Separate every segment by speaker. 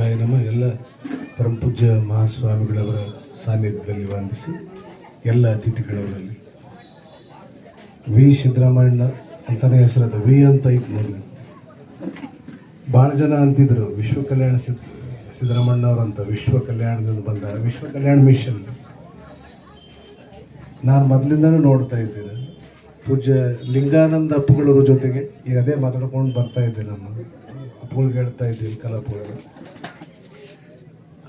Speaker 1: ನಮ್ಮ ಎಲ್ಲ ಪರಮಪೂಜ್ಯ ಮಹಾಸ್ವಾಮಿಗಳವರ ಸಾನ್ನಿಧ್ಯದಲ್ಲಿ ವಂದಿಸಿ ಎಲ್ಲ ಅತಿಥಿಗಳವರಲ್ಲಿ. ವಿ ಸಿದ್ದರಾಮಯ್ಯ ಅಂತಲೇ ಹೆಸರದ ವಿ ಅಂತ ಇತ್ತು ಮೊದಲು. ಭಾಳ ಜನ ಅಂತಿದ್ರು, ವಿಶ್ವ ಕಲ್ಯಾಣ ಸಿದ್ಧ ಸಿದ್ದರಾಮಣ್ಣವ್ರಂತ ವಿಶ್ವ ಕಲ್ಯಾಣದಿಂದ ಬಂದ ವಿಶ್ವ ಕಲ್ಯಾಣ ಮಿಷನ್. ನಾನು ಮೊದಲಿಂದನೂ ನೋಡ್ತಾ ಇದ್ದೇನೆ. ಪೂಜ್ಯ ಲಿಂಗಾನಂದ ಅಪ್ಪುಗಳವ್ರ ಜೊತೆಗೆ ಈಗ ಅದೇ ಮಾತಾಡ್ಕೊಂಡು ಬರ್ತಾ ಇದ್ದೆ ನಮ್ಮ ಅಪ್ಪುಗಳಿಗೆ ಹೇಳ್ತಾ ಇದ್ದೀವಿ ಕಲಾಪುಗಳು.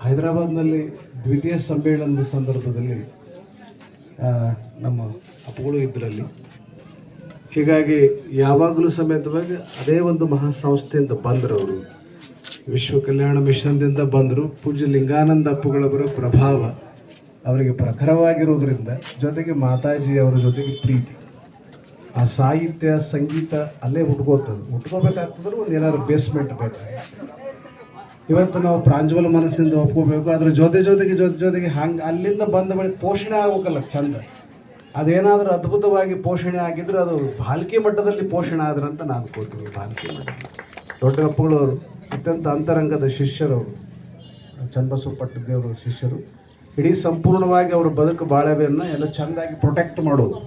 Speaker 1: ಹೈದರಾಬಾದ್ನಲ್ಲಿ ದ್ವಿತೀಯ ಸಮ್ಮೇಳನದ ಸಂದರ್ಭದಲ್ಲಿ ನಮ್ಮ ಅಪ್ಪುಗಳು ಇದ್ರಲ್ಲಿ. ಹೀಗಾಗಿ ಯಾವಾಗಲೂ ಸಮೇತವಾಗಿ ಅದೇ ಒಂದು ಮಹಾಸಂಸ್ಥೆಯಿಂದ ಬಂದರು ಅವರು ವಿಶ್ವ ಕಲ್ಯಾಣ ಮಿಷನ್ದಿಂದ ಬಂದರು. ಪೂಜ್ಯ ಲಿಂಗಾನಂದ ಅಪ್ಪುಗಳವರ ಪ್ರಭಾವ ಅವರಿಗೆ ಪ್ರಖರವಾಗಿರೋದ್ರಿಂದ ಜೊತೆಗೆ ಮಾತಾಜಿ ಅವರ ಜೊತೆಗೆ ಪ್ರೀತಿ. ಆ ಸಾಹಿತ್ಯ, ಸಂಗೀತ ಅಲ್ಲೇ ಹುಟ್ಕೋತದೆ. ಹುಟ್ಕೋಬೇಕಾಗ್ತದ್ರೆ ಒಂದು ಏನಾದ್ರು ಬೇಸ್ಮೆಂಟ್ ಬೇಕಾಗುತ್ತೆ. ಇವತ್ತು ನಾವು ಪ್ರಾಂಜುವಲ್ ಮನಸ್ಸಿಂದ ಒಪ್ಕೋಬೇಕು. ಅದ್ರ ಜೊತೆ ಜೊತೆಗೆ ಜೊತೆ ಜೊತೆಗೆ ಹಂಗೆ ಅಲ್ಲಿಂದ ಬಂದ ಬಳಿಕ ಪೋಷಣೆ ಆಗ್ಬೇಕಲ್ಲ ಚಂದ. ಅದೇನಾದರೂ ಅದ್ಭುತವಾಗಿ ಪೋಷಣೆ ಆಗಿದ್ರೆ ಅದು ಬಾಲ್ಕಿ ಮಟ್ಟದಲ್ಲಿ ಪೋಷಣೆ ಆದ್ರೆ ಅಂತ ನಾನು ಅನ್ಕೋತೀನಿ ಬಾಲ್ಕಿ ಮಟ್ಟ ದೊಡ್ಡ ಅಪ್ಪಗಳವರು, ಅತ್ಯಂತ ಅಂತರಂಗದ ಶಿಷ್ಯರು ಅವರು ದೇವರು ಶಿಷ್ಯರು, ಇಡೀ ಸಂಪೂರ್ಣವಾಗಿ ಅವರ ಬದುಕು ಬಾಳೆವೆಯನ್ನು ಎಲ್ಲ ಚೆಂದಾಗಿ ಪ್ರೊಟೆಕ್ಟ್ ಮಾಡೋದು.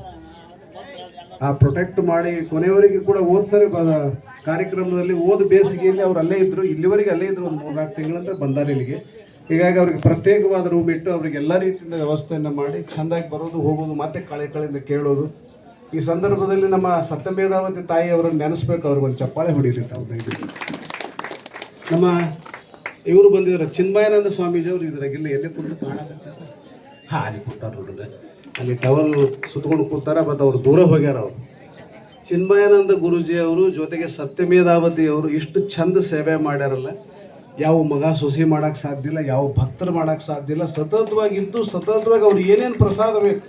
Speaker 1: ಆ ಪ್ರೊಟೆಕ್ಟ್ ಮಾಡಿ ಕೊನೆಯವರೆಗೆ ಕೂಡ ಸರಿ ಕಾರ್ಯಕ್ರಮದಲ್ಲಿ ಓದ್ ಬೇಸಿಗೆಯಲ್ಲಿ ಅವ್ರು ಅಲ್ಲೇ ಇದ್ರು. ಇಲ್ಲಿವರೆಗೆ ಅಲ್ಲೇ ಇದ್ರು ಒಂದು ಮೂರ್ನಾಲ್ಕು ತಿಂಗಳಂತ ಬಂದಾರೆ ಇಲ್ಲಿಗೆ ಹೀಗಾಗಿ ಅವ್ರಿಗೆ ಪ್ರತ್ಯೇಕವಾದ ರೂಮ್ ಇಟ್ಟು ಅವ್ರಿಗೆ ಎಲ್ಲ ರೀತಿಯಿಂದ ವ್ಯವಸ್ಥೆಯನ್ನು ಮಾಡಿ ಚೆಂದಾಗಿ ಬರೋದು, ಹೋಗೋದು, ಮತ್ತೆ ಕಳೆ ಕಳೆಯಿಂದ ಕೇಳೋದು. ಈ ಸಂದರ್ಭದಲ್ಲಿ ನಮ್ಮ ಸತ್ಯಮೇಧಾವತಿ ತಾಯಿಯವರನ್ನು ನೆನೆಸ್ಬೇಕು. ಅವ್ರಿಗೆ ಒಂದು ಚಪ್ಪಾಳೆ ಹೊಡೀರಿ ತಾವು ನಮ್ಮ ಇವರು ಬಂದಿದ್ದಾರೆ ಚಿನ್ಮಯಾನಂದ ಸ್ವಾಮೀಜಿ ಅವರು ಇದ್ರಾಗಿಲ್ಲ ಎಲ್ಲಿ ಕುಂತು ಕಾಣಕತ್ತಾರೆ ಹಾಂ, ಅಲ್ಲಿ ಕೂತಾರ ನೋಡಿದ್ರೆ ಅಲ್ಲಿ ಟವಲ್ ಸುತ್ಕೊಂಡು ಕೂತಾರ ಮತ್ತು ಅವ್ರು ದೂರ ಹೋಗ್ಯಾರ ಅವರು. ಚಿನ್ಮಯಾನಂದ ಗುರುಜಿ ಅವರು ಜೊತೆಗೆ ಸತ್ಯಮೇಧಾವತಿ ಅವರು ಇಷ್ಟು ಚಂದ ಸೇವೆ ಮಾಡ್ಯಾರಲ್ಲ. ಯಾವ ಮಗ ಸೊಸಿ ಮಾಡೋಕ್ಕೆ ಸಾಧ್ಯ ಇಲ್ಲ, ಯಾವ ಭಕ್ತರು ಮಾಡೋಕ್ಕೆ ಸಾಧ್ಯ ಇಲ್ಲ. ಸತತವಾಗಿದ್ದು, ಸತತವಾಗಿ ಅವ್ರು ಏನೇನು ಪ್ರಸಾದ ಬೇಕು,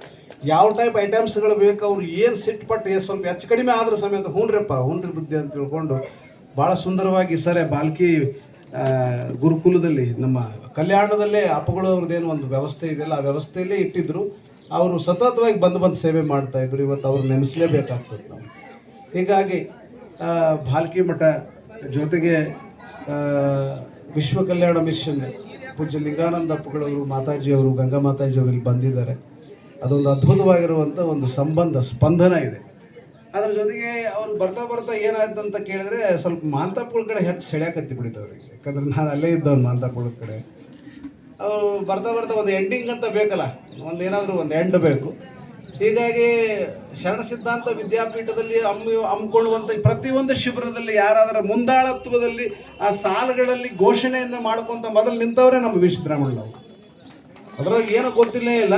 Speaker 1: ಯಾವ ಟೈಪ್ ಐಟಮ್ಸ್ಗಳು ಬೇಕು, ಅವ್ರು ಏನು ಸಿಟ್ಟು ಪಟ್ಟು ಎಷ್ಟು ಸ್ವಲ್ಪ ಹೆಚ್ಚು ಕಡಿಮೆ ಆದ್ರೆ ಸಮೇತ ಹ್ಞೂನ್ರಪ್ಪ ಹ್ಞೂನ್ರಿ ಬುದ್ಧಿ ಅಂತ ತಿಳ್ಕೊಂಡು ಭಾಳ ಸುಂದರವಾಗಿ ಸರಿ ಬಾಲ್ಕಿ ಗುರುಕುಲದಲ್ಲಿ ನಮ್ಮ ಕಲ್ಯಾಣದಲ್ಲೇ ಅಪ್ಪಗಳು ಅವ್ರದ್ದೇನು ಒಂದು ವ್ಯವಸ್ಥೆ ಇದೆಯಲ್ಲ, ಆ ವ್ಯವಸ್ಥೆಯಲ್ಲೇ ಇಟ್ಟಿದ್ದರು ಅವರು ಸತತವಾಗಿ ಬಂದು ಬಂದು ಸೇವೆ ಮಾಡ್ತಾ ಇದ್ರು. ಇವತ್ತು ಅವ್ರು ನೆನೆಸಲೇಬೇಕಾಗ್ತದೆ ನಾವು ಹೀಗಾಗಿ ಭಾಲ್ಕಿ ಮಠ ಜೊತೆಗೆ ವಿಶ್ವ ಕಲ್ಯಾಣ ಮಿಷನ್ ಪೂಜ್ಯ ಲಿಂಗಾನಂದ ಅಪ್ಪಗಳವರು ಮಾತಾಜಿಯವರು ಗಂಗಾ ಮಾತಾಜಿಯವರು ಇಲ್ಲಿ ಬಂದಿದ್ದಾರೆ. ಅದೊಂದು ಅದ್ಭುತವಾಗಿರುವಂಥ ಒಂದು ಸಂಬಂಧ, ಸ್ಪಂದನ ಇದೆ. ಅದ್ರ ಜೊತೆಗೆ ಅವ್ರು ಬರ್ತಾ ಬರ್ತಾ ಏನಾಯ್ತು ಅಂತ ಕೇಳಿದ್ರೆ ಸ್ವಲ್ಪ ಮಾಂತಾಪುಳ ಕಡೆ ಹೆಚ್ಚು ಸೆಳ್ಯಾಕತ್ತಿ ಬಿಡಿತು ಅವ್ರಿಗೆ. ಯಾಕಂದ್ರೆ ನಾನು ಅಲ್ಲೇ ಇದ್ದವನು ಮಾಂತಾಪುಳದ ಕಡೆ. ಅವರು ಬರ್ತಾ ಬರ್ತಾ ಒಂದು ಎಂಡಿಂಗ್ ಅಂತ ಬೇಕಲ್ಲ, ಒಂದು ಏನಾದರೂ ಒಂದು ಎಂಡ್ ಬೇಕು. ಹೀಗಾಗಿ ಶರಣ ಸಿದ್ಧಾಂತ ವಿದ್ಯಾಪೀಠದಲ್ಲಿ ಹಮ್ಮಿ ಹಮ್ಮಿಕೊಳ್ಳುವಂಥ ಪ್ರತಿಯೊಂದು ಶಿಬಿರದಲ್ಲಿ ಯಾರಾದರೂ ಮುಂದಾಳತ್ವದಲ್ಲಿ ಆ ಸಾಲುಗಳಲ್ಲಿ ಘೋಷಣೆಯನ್ನು ಮಾಡ್ಕೊಂತ ಮೊದಲು ನಿಂತವರೇ ನಮ್ಮ ವಿ. ಸಿದ್ದರಾಮಯ್ಯ ಅದ್ರಾಗ ಏನೂ ಗೊತ್ತಿಲ್ಲೇ ಇಲ್ಲ.